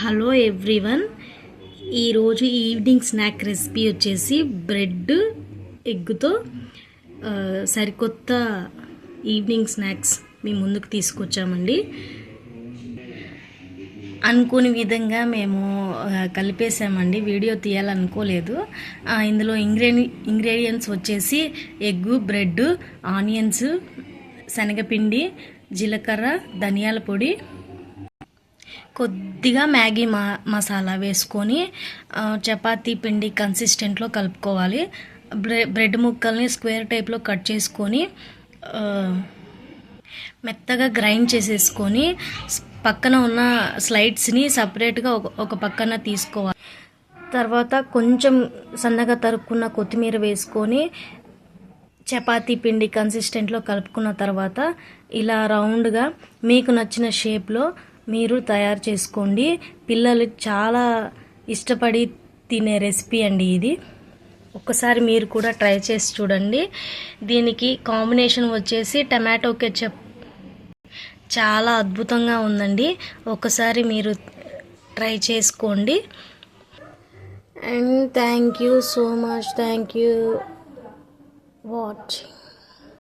Hello everyone. ఈరోజు evening snack recipe వచ్చేసి bread ఎగ్గుతో సరికొత్త ఈవినింగ్ స్నాక్స్ మీ ముందుకు తీసుకొచ్చామండి. అనుకోని విధంగా మేము కలిపేసామండి. వీడియో తీయాలనుకోలేదు. ఇందులో ఇంగ్రేడి ఇంగ్రీడియంట్స్ వచ్చేసి ఎగ్గు బ్రెడ్ ఆనియన్స్ శనగపిండి జీలకర్ర ధనియాల పొడి కొద్దిగా మ్యాగీ మా మసాలా వేసుకొని చపాతీ పిండి కన్సిస్టెంట్లో కలుపుకోవాలి. బ్రె బ్రెడ్ ముక్కల్ని స్క్వేర్ టైప్లో కట్ చేసుకొని మెత్తగా గ్రైండ్ చేసేసుకొని పక్కన ఉన్న స్లైడ్స్ని సపరేట్గా ఒక ఒక పక్కన తీసుకోవాలి. తర్వాత కొంచెం సన్నగా తరుక్కున్న కొత్తిమీర వేసుకొని చపాతీ పిండి కన్సిస్టెంట్లో కలుపుకున్న తర్వాత ఇలా రౌండ్గా మీకు నచ్చిన షేప్లో మీరు తయారు చేసుకోండి. పిల్లలు చాలా ఇష్టపడి తినే రెసిపీ అండి ఇది. ఒక్కసారి మీరు కూడా ట్రై చేసి చూడండి. దీనికి కాంబినేషన్ వచ్చేసి టమాటో కెచప్. చాలా అద్భుతంగా ఉందండి. ఒకసారి మీరు ట్రై చేసుకోండి. And thank you so much. Thank you watching.